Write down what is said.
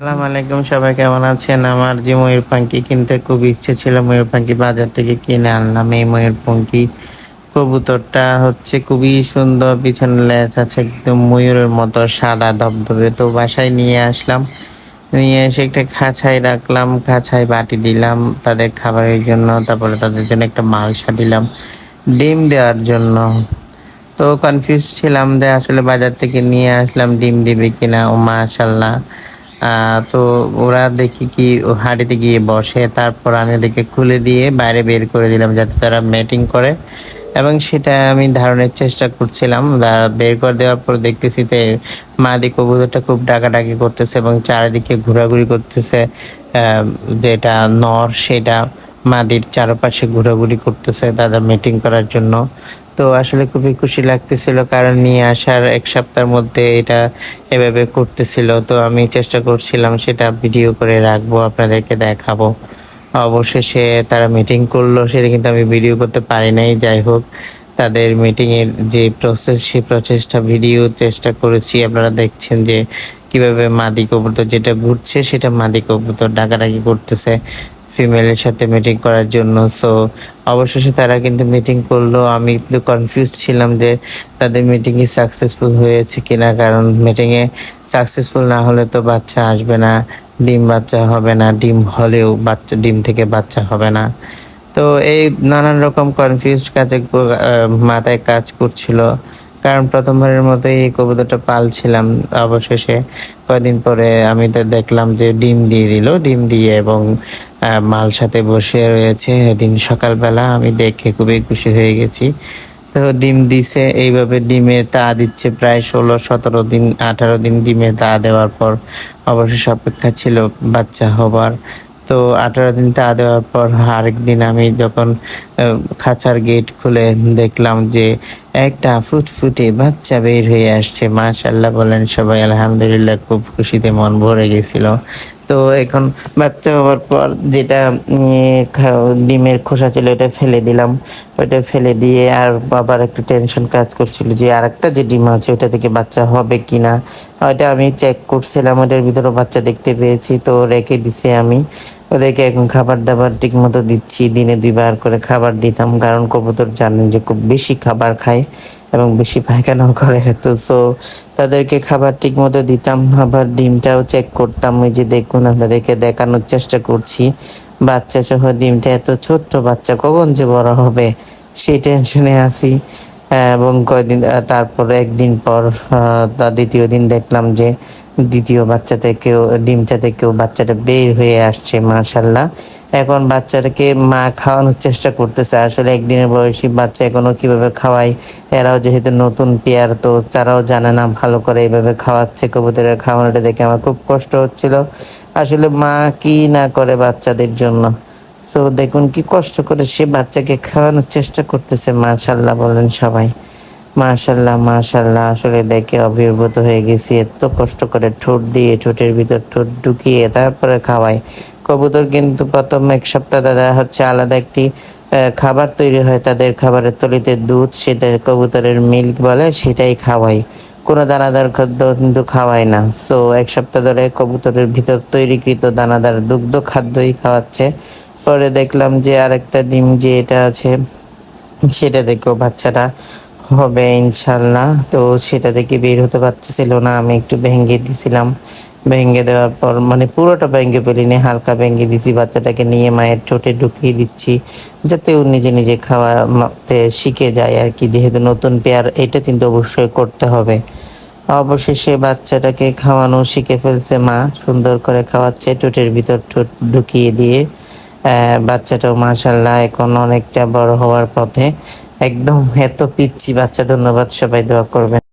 আসসালামু আলাইকুম, সবাই কেমন আছেন? আমার যে ময়ূর পাখি কিনতে খুব ইচ্ছে ছিল, ময়ূর পাখি বাজার থেকে কিনে আনলাম। এই ময়ূর পাখি কবুতরটা হচ্ছে খুবই সুন্দর, পিছনে লেজ আছে একদম ময়ূরের মতো সাদা ধবধবে। তো বাসায় নিয়ে আসলাম, নিয়ে এসে একটা খাঁচায় রাখলাম, খাঁচায় বাটি দিলাম তাদের খাবারের জন্য, তারপরে তাদের জন্য একটা মালসা দিলাম, ডিম দেওয়ার জন্য। তো কনফিউজ ছিলাম যে আসলে বাজার থেকে নিয়ে আসলাম, ডিম দিবে কিনা? ও মাশাল্লাহ তো ওরা দেখি কি হাঁড়িতে গিয়ে বসে। তারপর আমি ওদেরকে খুলে দিয়ে বাইরে বের করে দিলাম যাতে তারা ম্যাটিং করে। এবং সেটা আমি ধারণের চেষ্টা করছিলাম। বের করে দেওয়ার পর দেখতেছি যে মাদি কবুতরটা খুব ডাকাডাকি করতেছে এবং চারিদিকে ঘোরাঘুরি করতেছে যেটা নর, সেটা। মাদির চারপাশে ঘোরাঘুরি করতেছে, দাদা মিটিং করার জন্য। তো আসলে খুবই খুশি লাগতেছিল কারণ নিয়ে আসার এক সপ্তাহের মধ্যে এটা এভাবে করতেছিল। তো আমি চেষ্টা করছিলাম সেটা ভিডিও করে রাখব, আপনাদেরকে দেখাবো। অবশেষে তারা মিটিং করল, সেটা কিন্তু আমি ভিডিও করতে পারি নাই। যাই হোক, তাদের মিটিং এর যে প্রসেস সেই প্রসেসটা ভিডিও চেষ্টা করেছি। আপনারা দেখছেন যে কীভাবে মাদি কবুতর যেটা ঘুরছে, সেটা মাদি কবুতর ডাকাডাকি করতেছে। ফিমেলের সাথে মিটিং করার জন্য। সো অবশেষে তারা কিন্তু মিটিং করল। আমি কিন্তু কনফিউজ ছিলাম যে তাদের মিটিংয়ে সাকসেসফুল হয়েছে কিনা, কারণ মিটিংয়ে সাকসেসফুল না হলে তো বাচ্চা আসবে না, ডিম বাচ্চা হবে না, ডিম হলেও বাচ্চা, ডিম থেকে বাচ্চা হবে না। তো এই নানান রকম কনফিউজ কাজে মাথায় কাজ করছিল। কারণ প্রথমবারের মতো এই কবুতরটা পালছিলাম অবশেষে। কয়দিন পরে আমি তো দেখলাম যে ডিম দিয়ে দিল, ডিম দিয়ে এবং মাল সাথে বসে রয়েছে। এদিন সকালবেলা আমি দেখে খুবই খুশি হয়ে গেছি। তো ডিম দিছে, এইভাবে ডিমে তা দিচ্ছে প্রায় ষোলো, সতেরো দিন, আঠারো দিন ডিমে তা দেওয়ার পর অবশেষ অপেক্ষা ছিল বাচ্চা হবার। তো আঠারো দিন তা দেওয়ার পর আরেক দিন আমি যখন খাঁচার গেট খুলে দেখলাম যে একটা ফুটফুটে বাচ্চা বের হয়ে আসছে। মাশাল্লাহ বলেন সবাই, আলহামদুলিল্লাহ খুব খুশিতে মন ভরে গেছিল। তো এখন বাচ্চা হওয়ার পর যেটা ডিমের খোসা ছিল ওটা ফেলে দিলাম। ওটা ফেলে দিয়ে আর বাবার একটু টেনশন কাজ করছিল যে আর একটা যে ডিম আছে ওটা থেকে বাচ্চা হবে কিনা। ওটা আমি চেক করছিলাম, ওটার ভিতরে বাচ্চা দেখতে পেয়েছি, তো রেখে দিছি আমি। ওদেরকে এখন খাবার দাবার ঠিক মতো দিচ্ছি, দিনে দুইবার করে খাবার দিতাম, কারণ কবুতর জানেন যে খুব বেশি খাবার খায় এবং বেশি পায়খানাও করে। তো সো তাদেরকে খাবার ঠিক মতো দিতাম, আবার ডিমটাও চেক করতাম। ওই যে দেখুন, আপনাদেরকে দেখানোর চেষ্টা করছি। বাচ্চা সহ ডিমটা এত ছোট্ট বাচ্চা, কখন যে বড় হবে, সেই টেনশনে আছি। এবং কয়দিন তারপরে একদিন পর দ্বিতীয় দিন দেখলাম যে দ্বিতীয় বাচ্চা থেকেও ডিমটা থেকেও বাচ্চাটা বের হয়ে আসছে মার্শাল্লাহ এখন বাচ্চাটাকে মা খাওয়ানোর চেষ্টা করতেছে। আসলে একদিনের বয়সী বাচ্চা এখনও কীভাবে খাওয়াই এরাও যেহেতু নতুন পেয়ার, তো তারাও জানে না ভালো করে এইভাবে খাওয়াচ্ছে। কবুতরের খাওয়ানোটা দেখে আমার খুব কষ্ট হচ্ছিল। আসলে মা কি না করে বাচ্চাদের জন্য? সো দেখুন কি কষ্ট করে সে বাচ্চাকে খাওয়ানোর চেষ্টা করতেছে মাশাল্লাহ বলেন সবাই। মাশাল্লাহ মাশাল্লাহ, আসলে দেখে অভিভূত হয়ে গেছি। এত কষ্ট করে ঠোঁট দিয়ে ঠোঁটের ভিতর ঠোঁট ঢুকিয়ে তারপরে খাওয়াই। কবুতর কিন্তু প্রথম এক সপ্তাহ দাদা হচ্ছে আলাদা একটি খাবার তৈরি হয়। তাদের খাবারের তলিতে দুধ সেটা কবুতরের মিল্ক বলে, সেটাই খাওয়াই। কোনো দানাদার খাদ্য কিন্তু খাওয়াই না। সো এক সপ্তাহ ধরে কবুতরের ভিতর তৈরিকৃত দানাদার দুগ্ধ খাদ্যই খাওয়াচ্ছে। পরে দেখলাম যে আরেকটা ডিম যে এটা আছে, সেটা দেখেও বাচ্চাটা হবে, ইনশাল্লাহ। তো সেটা থেকে বের হতে পারছিল না, আমি একটু ভেঙে দিছিলাম। ভেঙে দেওয়ার পর মানে পুরোটা ভেঙে ফেলিনি, হালকা ভেঙে দিছি, বাচ্চাটাকে নিয়ে মায়ের ঠোঁটে ঢুকিয়ে দিচ্ছি, যাতে ও নিজে নিজে খাওয়াতে শিখে যায় আর কি, যেহেতু নতুন পেয়ার, এটা কিন্তু অবশ্যই করতে হবে। অবশেষে বাচ্চাটাকে খাওয়ানো শিখে ফেলছে মা, সুন্দর করে খাওয়াচ্ছে, ঠোঁটের ভিতর ঠোঁট ঢুকিয়ে দিয়ে বাচ্চাটাও মাশাল্লাহ এখন অনেকটা বড় হওয়ার পথে। একদম এত পিচ্ছি বাচ্চা ধন্যবাদ সবাই দোয়া করবেন।